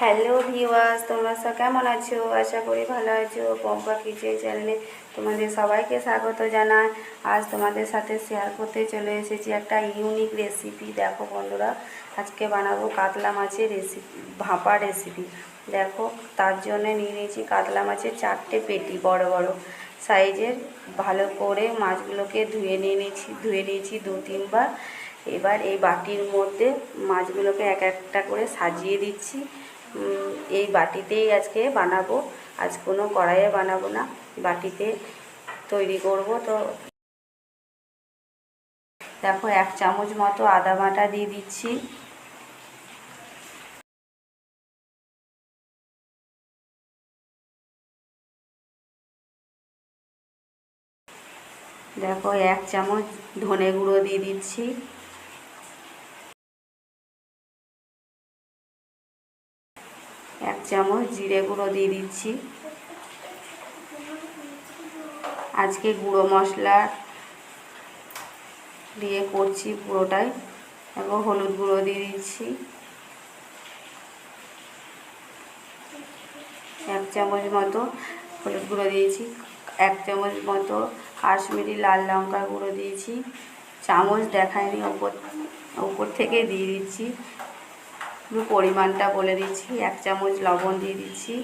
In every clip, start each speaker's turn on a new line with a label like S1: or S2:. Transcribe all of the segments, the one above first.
S1: Hello viewers তোমরা সব কেমন আছো? আশা করি ভালো আছো। পম্পা কিচেন চ্যানেলে তোমাদের সবাইকে স্বাগত জানাই। আজ তোমাদের সাথে শেয়ার করতে চলে এসেছি একটা ইউনিক রেসিপি দেখো বন্ধুরা, আজকে বানাবো কাতলা মাছের রেসিপি ভাপা রেসিপি দেখো, তার জন্য নিয়ে নিয়েছি কাতলা মাছের চারটে পেটি বড় বড় সাইজের। ভালো করে মাছগুলোকে ধুয়ে নিয়ে নিয়েছি, ধুয়ে নিয়েছি দু তিনবার। এবার এই বাটির মধ্যে মাছগুলোকে এক একটা করে সাজিয়ে দিচ্ছি। এই বাটিতেই আজকে বানাবো। আজ কোনো কড়াইয়ে বানাবো না, বাটিতে তৈরি করব তো। দেখো, এক চামচ মতো আদা বাটা দিয়ে দিচ্ছি। দেখো, এক চামচ ধনে গুঁড়ো দিয়ে দিচ্ছি। এক চামচ জিরে গুঁড়ো দিয়ে দিচ্ছি। আজকে গুঁড়ো মশলা দিয়ে করছি পুরোটাই এবং হলুদ গুঁড়ো দিয়ে দিচ্ছি। এক চামচ মতো হলুদ গুঁড়ো দিয়েছি, এক চামচ মতো কাশ্মীরি লাল লঙ্কার গুঁড়ো দিয়েছি। চামচ দেখায়নি, ওপর ওপর থেকে দিয়ে দিচ্ছি। একটু পরিমাণটা বলে দিচ্ছি, এক চামচ লবণ দিয়ে দিচ্ছি।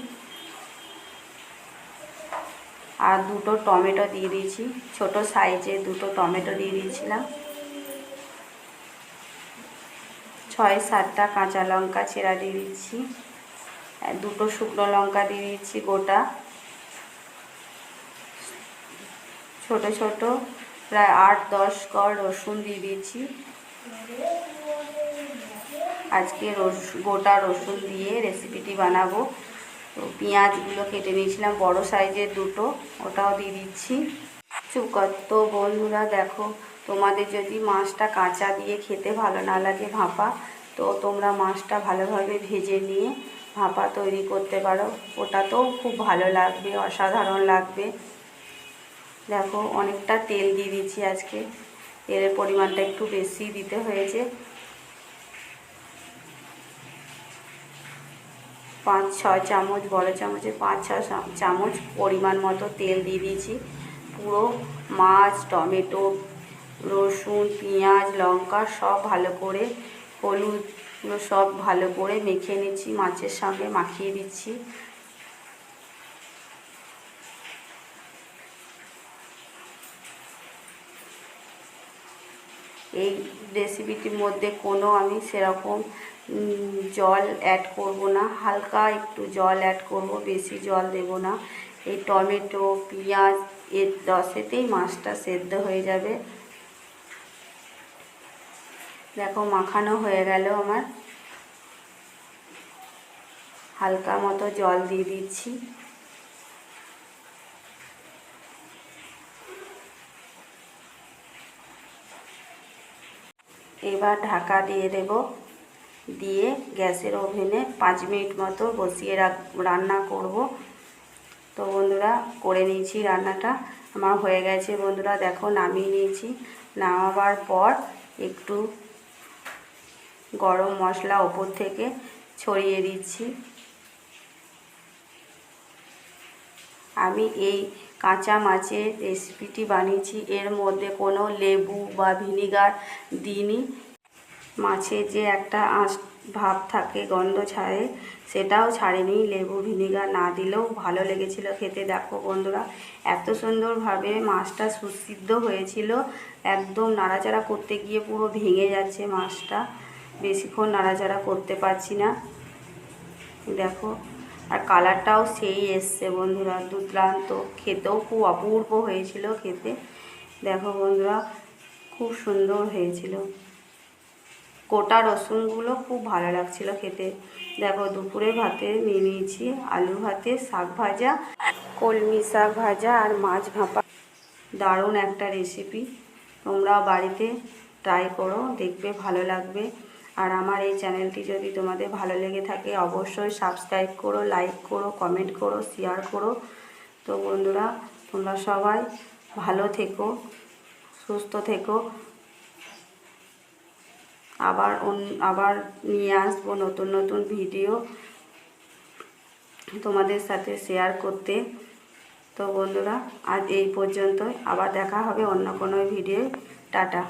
S1: আর দুটো টমেটো দিয়ে দিয়েছি ছোট সাইজে দুটো টমেটো দিয়ে দিয়েছিলাম। ছয় সাতটা কাঁচা লঙ্কা চেরা দিয়ে দিচ্ছি দুটো শুকনো লঙ্কা দিয়ে দিচ্ছি গোটা। ছোট ছোট, প্রায় আট দশ কর রসুন দিয়ে দিয়েছি আজকে রস, গোটা রসুন দিয়ে রেসিপিটি বানাবো। তো পেঁয়াজগুলো কেটে নিয়েছিলাম, বড় সাইজের দুটো, ওটাও দিয়ে দিচ্ছি। তো বন্ধুরা, দেখো, তোমাদের যদি মাছটা কাঁচা দিয়ে খেতে ভালো না লাগে ভাপা, তো তোমরা মাছটা ভালোভাবে ভেজে নিয়ে ভাপা তৈরি করতে পারো। ওটাতেও খুব ভালো লাগবে, অসাধারণ লাগবে। দেখো, অনেকটা তেল দিয়ে দিচ্ছি আজকে। তেলের পরিমাণটা একটু বেশি দিতে হয়েছে। পাঁচ, ছয় চামচ, বড় চামচে পাঁচ ছ চামচ পরিমাণ মতো তেল দিয়ে দিয়েছি। পুরো মাছ, টমেটো, রসুন, পেঁয়াজ, লঙ্কা সব ভালো করে, হলুদ সব ভালো করে মেখে নিচ্ছি, মাছের সঙ্গে মাখিয়ে দিচ্ছি। এই রেসিপিটির মধ্যে কোনো আমি সেরকম জল অ্যাড করব না। হালকা একটু জল অ্যাড করব, বেশি জল দেব না। এই টমেটো, পেঁয়াজ, এর রসেতেই মাছটা সেদ্ধ হয়ে যাবে। দেখো মাখানো হয়ে গেল আমার। হালকা মতো জল দিয়ে দিচ্ছি। এবার ঢাকা দিয়ে দেব। দিয়ে গ্যাসের ওভেনে পাঁচ মিনিট মতো বসিয়ে রান্না করব। তো বন্ধুরা, করে নিয়েছি রান্নাটা। আমার হয়ে গেছে বন্ধুরা, দেখো নামিয়ে নিয়েছি। নামাবার পর একটু গরম মশলা ওপর থেকে ছড়িয়ে দিচ্ছি। আমি এই কাঁচা মাছের রেসিপিটি বানিয়েছি। এর মধ্যে কোনো লেবু বা ভিনিগার দিইনি। মাছের যে একটা আঁশ ভাব থাকে, গন্ধ ছাড়ে, সেটাও ছাড়েনি। লেবু, ভিনিগার না দিলেও ভালো লেগেছিল খেতে। দেখো বন্ধুরা, এত সুন্দরভাবে মাছটা সুসিদ্ধ হয়েছিল। একদম নাড়াচাড়া করতে গিয়ে পুরো ভেঙে যাচ্ছে মাছটা। বেশিক্ষণ নাড়াচাড়া করতে পারছি না। দেখো, আর কালারটাও সেই এসছে বন্ধুরা, দুর্দান্ত। খেতেও খুব অপূর্ব হয়েছিল খেতে। দেখো বন্ধুরা, খুব সুন্দর হয়েছিল। গোটা রসুনগুলো খুব ভালো লাগছিল খেতে। দেখো দুপুরে ভাতে নিয়ে নিয়েছি আলু ভাতে, শাক ভাজা, কলমি শাক ভাজা আর মাছ ভাপা। দারুণ একটা রেসিপি তোমরা বাড়িতে ট্রাই করো, দেখবে ভালো লাগবে। আর আমার এই চ্যানেলটি যদি তোমাদের ভালো লেগে থাকে, অবশ্যই সাবস্ক্রাইব করো লাইক করো কমেন্ট করো শেয়ার করো। তো বন্ধুরা, তোমরা সবাই ভালো থেকো, সুস্থ থেকো। আবার আবার নিয়ে আসব নতুন নতুন ভিডিও তোমাদের সাথে শেয়ার করতে। তো বন্ধুরা, আজ এই পর্যন্ত আবার দেখা হবে অন্য কোনো ভিডিও টাটা।